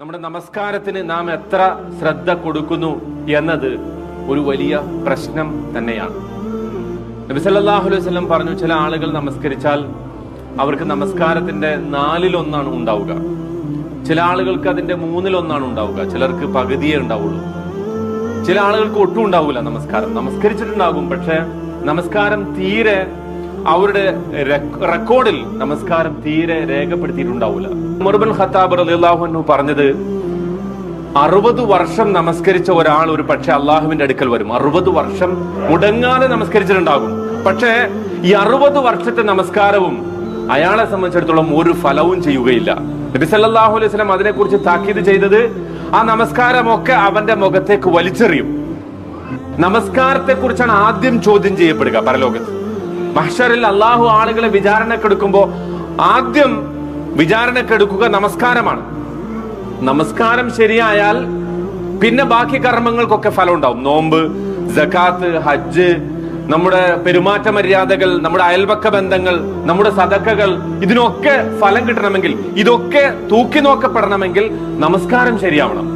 നമ്മുടെ നമസ്കാരത്തിന് നാം എത്ര ശ്രദ്ധ കൊടുക്കുന്നു എന്നത് ഒരു വലിയ പ്രശ്നം തന്നെയാണ്. നബി സല്ലല്ലാഹു അലൈഹി വസല്ലം പറഞ്ഞു ചില ആളുകൾ നമസ്കരിച്ചാൽ അവർക്ക് നമസ്കാരത്തിന്റെ നാലിലൊന്നാണ് ഉണ്ടാവുക. ചില ആളുകൾക്ക് അതിന്റെ മൂന്നിലൊന്നാണ് ഉണ്ടാവുക. ചിലർക്ക് പകുതിയേ ഉണ്ടാവുള്ളൂ. ചില ആളുകൾക്ക് ഒട്ടും ഉണ്ടാവില്ല നമസ്കാരം. നമസ്കരിച്ചിട്ടുണ്ടാകും പക്ഷെ നമസ്കാരം തീരെ അവരുടെ റെക്കോർഡിൽ നമസ്കാരം തീരെ രേഖപ്പെടുത്തിയിട്ടുണ്ടാവില്ല മുർബൻ ഖത്താബ് അൻഹു പറഞ്ഞത് അറുപത് വർഷം നമസ്കരിച്ച ഒരാൾ ഒരു പക്ഷെ അള്ളാഹുവിന്റെ അടുക്കൽ വരും. അറുപത് വർഷം മുടങ്ങാതെ നമസ്കരിച്ചിട്ടുണ്ടാകും. പക്ഷേ ഈ അറുപത് വർഷത്തെ നമസ്കാരവും അയാളെ സംബന്ധിച്ചിടത്തോളം ഒരു ഫലവും ചെയ്യുകയില്ല. നബി സല്ലല്ലാഹു അലൈഹി വസല്ലം അതിനെക്കുറിച്ച് താക്കീത് ചെയ്തത് ആ നമസ്കാരമൊക്കെ അവന്റെ മുഖത്തേക്ക് വലിച്ചെറിയും. നമസ്കാരത്തെ കുറിച്ചാണ് ആദ്യം ചോദ്യം ചെയ്യപ്പെടുക പരലോകത്ത്. മഹ്ഷറിൽ അള്ളാഹു ആളുകളെ വിചാരണക്കെടുക്കുമ്പോ ആദ്യം വിചാരണക്കെടുക്കുക നമസ്കാരമാണ്. നമസ്കാരം ശരിയായാൽ പിന്നെ ബാക്കി കർമ്മങ്ങൾക്കൊക്കെ ഫലം ഉണ്ടാവും നോമ്പ് ജക്കാത്ത് ഹജ്ജ് നമ്മുടെ പെരുമാറ്റ മര്യാദകൾ നമ്മുടെ അയൽപക്ക ബന്ധങ്ങൾ നമ്മുടെ സതക്കകൾ ഇതിനൊക്കെ ഫലം കിട്ടണമെങ്കിൽ ഇതൊക്കെ തൂക്കി നോക്കപ്പെടണമെങ്കിൽ നമസ്കാരം ശരിയാവണം.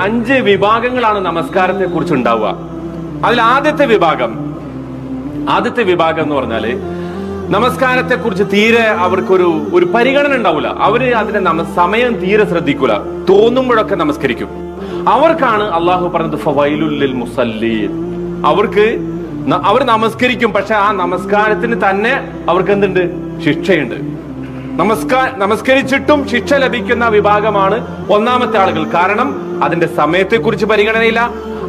അഞ്ച് വിഭാഗങ്ങളാണ് നമസ്കാരത്തെ കുറിച്ച് ഉണ്ടാവുക. അതിൽ ആദ്യത്തെ വിഭാഗം ആദ്യത്തെ വിഭാഗം എന്ന് പറഞ്ഞാൽ നമസ്കാരത്തെ കുറിച്ച് തീരെ അവർക്കൊരു ഒരു പരിഗണന ഉണ്ടാവില്ല അവർ അതിന്റെ സമയം തീരെ ശ്രദ്ധിക്കൂല. തോന്നുമ്പോഴൊക്കെ നമസ്കരിക്കും. അവർക്കാണ് അള്ളാഹു പറഞ്ഞത് ഫവൈലുല്ലിൽ മുസല്ലീൻ. അവർക്ക് അവർ നമസ്കരിക്കും പക്ഷെ ആ നമസ്കാരത്തിന് തന്നെ അവർക്ക് എന്തുണ്ട് ശിക്ഷയുണ്ട്. നമസ്കാര നമസ്കരിച്ചിട്ടും ശിക്ഷ ലഭിക്കുന്ന വിഭാഗമാണ് ഒന്നാമത്തെ ആളുകൾ. കാരണം അതിന്റെ സമയത്തെ കുറിച്ച് പരിഗണനയില്ല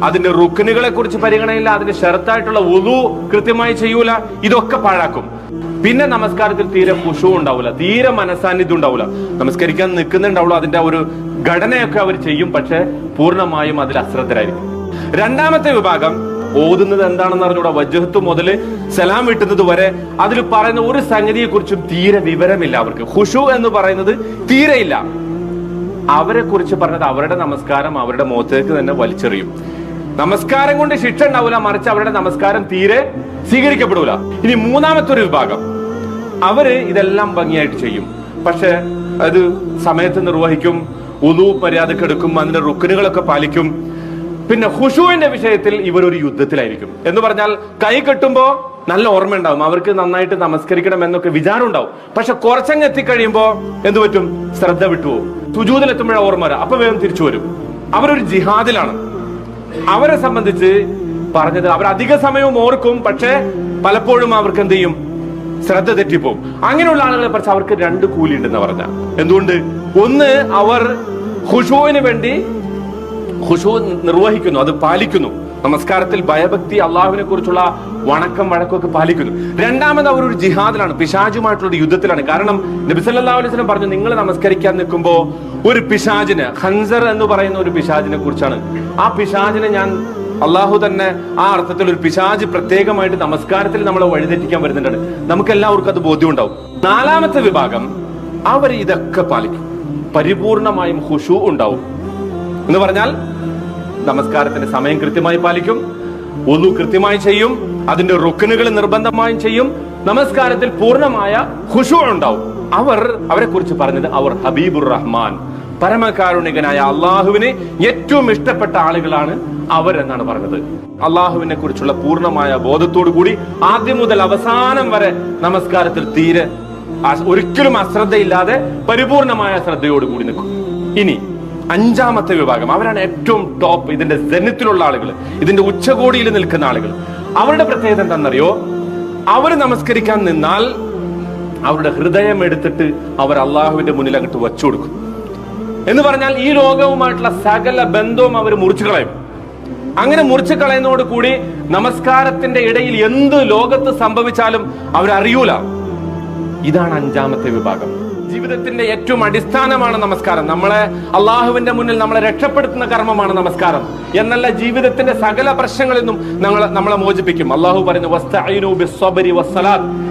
അതിന്റെ റുക്കിനുകളെ കുറിച്ച് പരിഗണനയില്ല അതിന്റെ ഷർത്തായിട്ടുള്ള ഉതു കൃത്യമായി ചെയ്യൂല ഇതൊക്കെ പാഴാക്കും. പിന്നെ നമസ്കാരത്തിൽ തീരെ കുഷവും ഉണ്ടാവില്ല തീരെ മനസാന്നിധ്യം ഉണ്ടാവില്ല നമസ്കരിക്കാൻ നിൽക്കുന്നുണ്ടാവുള്ളൂ അതിന്റെ ഒരു ഘടനയൊക്കെ അവർ ചെയ്യും പക്ഷെ പൂർണമായും അതിൽ അശ്രദ്ധരായിരിക്കും. രണ്ടാമത്തെ വിഭാഗം ഓതുന്നത് എന്താണെന്ന് അറിഞ്ഞൂടാ. വജ്രത്ത് മുതൽ സലാം വിട്ടുന്നത് വരെ അതിൽ പറയുന്ന ഒരു സംഗതിയെ കുറിച്ചും തീരെ വിവരമില്ല അവർക്ക്. ഹുഷു എന്ന് പറയുന്നത് തീരെയില്ല. അവരെ കുറിച്ച് പറഞ്ഞത് അവരുടെ നമസ്കാരം അവരുടെ മുഖത്തേക്ക് തന്നെ വലിച്ചെറിയും. നമസ്കാരം കൊണ്ട് ശിക്ഷ ഉണ്ടാവില്ല മറിച്ച് അവരുടെ നമസ്കാരം തീരെ സ്വീകരിക്കപ്പെടൂല. ഇനി മൂന്നാമത്തെ ഒരു വിഭാഗം. അവർ ഇതെല്ലാം ഭംഗിയായിട്ട് ചെയ്യും. പക്ഷെ അത് സമയത്ത് നിർവഹിക്കും ഉദു മര്യാദയ്ക്ക് എടുക്കും അതിന്റെ റുക്കിനുകളൊക്കെ പാലിക്കും. പിന്നെ ഹുഷുവിന്റെ വിഷയത്തിൽ ഇവരൊരു യുദ്ധത്തിലായിരിക്കും. എന്ന് പറഞ്ഞാൽ കൈ കെട്ടുമ്പോ നല്ല ഓർമ്മ ഉണ്ടാവും അവർക്ക് നന്നായിട്ട് നമസ്കരിക്കണം എന്നൊക്കെ വിചാരം ഉണ്ടാവും പക്ഷെ കുറച്ചങ്ങ് എത്തിക്കഴിയുമ്പോ എന്തു പറ്റും? ശ്രദ്ധ വിട്ടുപോകും. സുജൂതിലെത്തുമ്പോഴാണ് ഓർമ്മ വരാം. അപ്പൊ വേഗം തിരിച്ചു വരും. അവരൊരു ജിഹാദിലാണ്. അവരെ സംബന്ധിച്ച് പറഞ്ഞത് അവർ അധിക സമയവും ഓർക്കും. പക്ഷെ പലപ്പോഴും അവർക്ക് എന്ത് ചെയ്യും? ശ്രദ്ധ തെറ്റിപ്പോകും. അങ്ങനെയുള്ള ആളുകളെ പറിച്ച് അവർക്ക് രണ്ട് കൂലി ഉണ്ടെന്ന് പറഞ്ഞ. എന്തുകൊണ്ട്? ഒന്ന് അവർ ഹുഷുവിന് വേണ്ടി ഹുഷു നിർവഹിക്കുന്നു അത് പാലിക്കുന്നു. നമസ്കാരത്തിൽ ഭയഭക്തി അള്ളാഹുവിനെ കുറിച്ചുള്ള വണക്കം വഴക്കമൊക്കെ പാലിക്കുന്നു. രണ്ടാമത് അവർ ഒരു ജിഹാദിലാണ് പിശാജുമായിട്ടുള്ള ഒരു യുദ്ധത്തിലാണ്. കാരണം നബി സല്ലല്ലാഹു അലൈഹി വസല്ലം പറഞ്ഞു നിങ്ങൾ നമസ്കരിക്കാൻ നിൽക്കുമ്പോൾ ഒരു പിശാജിന് ഹൻസർ എന്ന് പറയുന്ന ഒരു പിശാജിനെ കുറിച്ചാണ്. ആ പിശാജിനെ ഞാൻ അള്ളാഹു തന്നെ ആ അർത്ഥത്തിൽ ഒരു പിശാജ് പ്രത്യേകമായിട്ട് നമസ്കാരത്തിൽ നമ്മളെ വഴിതെറ്റിക്കാൻ വരുന്നുണ്ട്. നമുക്ക് എല്ലാവർക്കും അത് ബോധ്യമുണ്ടാവും. നാലാമത്തെ വിഭാഗം അവർ ഇതൊക്കെ പാലിക്കും. പരിപൂർണമായും ഹുഷു ഉണ്ടാവും. എന്ന് പറഞ്ഞാൽ നമസ്കാരത്തിന്റെ സമയം കൃത്യമായി പാലിക്കും ഒന്നു കൃത്യമായി ചെയ്യും അതിന്റെ റുക്കനുകൾ നിർബന്ധമായും ചെയ്യും നമസ്കാരത്തിൽ പൂർണമായ ഖുശൂ ഉണ്ടാവും. അവർ അവരെ കുറിച്ച് പറഞ്ഞത് അവർ ഹബീബുർ റഹ്മാൻ പരമകാരുണികനായ അള്ളാഹുവിന് ഏറ്റവും ഇഷ്ടപ്പെട്ട ആളുകളാണ് അവരെന്നാണ് പറഞ്ഞത്. അള്ളാഹുവിനെ കുറിച്ചുള്ള പൂർണമായ ബോധത്തോടു കൂടി ആദ്യം മുതൽ അവസാനം വരെ നമസ്കാരത്തിൽ തീരെ ഒരിക്കലും അശ്രദ്ധയില്ലാതെ പരിപൂർണമായ ശ്രദ്ധയോടുകൂടി നിൽക്കും. ഇനി അഞ്ചാമത്തെ വിഭാഗം. അവരാണ് ഏറ്റവും ടോപ്പ് ഇതിന്റെ ജനത്തിലുള്ള ആളുകൾ ഇതിന്റെ ഉച്ചകോടിയിൽ നിൽക്കുന്ന ആളുകൾ അവരുടെ പ്രത്യേകത എന്താണെന്നറിയോ? അവർ നമസ്കരിക്കാൻ നിന്നാൽ അവരുടെ ഹൃദയം എടുത്തിട്ട് അവർ അള്ളാഹുവിന്റെ മുന്നിൽ അങ്ങോട്ട് വച്ചു കൊടുക്കും. എന്ന് പറഞ്ഞാൽ ഈ ലോകവുമായിട്ടുള്ള സകല ബന്ധവും അവർ മുറിച്ചു കളയും. അങ്ങനെ മുറിച്ചു കളയുന്നതോട് കൂടി നമസ്കാരത്തിന്റെ ഇടയിൽ എന്ത് ലോകത്ത് സംഭവിച്ചാലും അവരറിയൂല. ഇതാണ് അഞ്ചാമത്തെ വിഭാഗം. ജീവിതത്തിന്റെ ഏറ്റവും അടിസ്ഥാനമാണ് നമസ്കാരം. നമ്മളെ അള്ളാഹുവിന്റെ മുന്നിൽ നമ്മളെ രക്ഷപ്പെടുത്തുന്ന കർമ്മമാണ് നമസ്കാരം. എന്നല്ല ജീവിതത്തിന്റെ സകല പ്രശ്നങ്ങളിൽ നിന്നും നമ്മളെ നമ്മളെ മോചിപ്പിക്കും. അള്ളാഹു പറയുന്നു.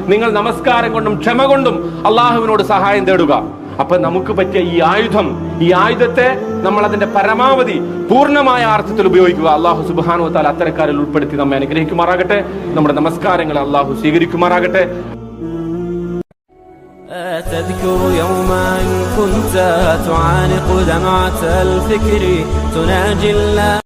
നിങ്ങൾ നമസ്കാരം കൊണ്ടും ക്ഷമ കൊണ്ടും അള്ളാഹുവിനോട് സഹായം തേടുക. അപ്പൊ നമുക്ക് പറ്റിയ ഈ ആയുധം ഈ ആയുധത്തെ നമ്മൾ അതിന്റെ പരമാവധി പൂർണമായ അർത്ഥത്തിൽ ഉപയോഗിക്കുക. അള്ളാഹു സുബാനു താൽ അത്തരക്കാരിൽ ഉൾപ്പെടുത്തി നമ്മെ അനുഗ്രഹിക്കുമാറാകട്ടെ. നമ്മുടെ നമസ്കാരങ്ങൾ അള്ളാഹു സ്വീകരിക്കുമാറാകട്ടെ. تذكر يوما كنت تعانق دمعة الفكر تناجي الله.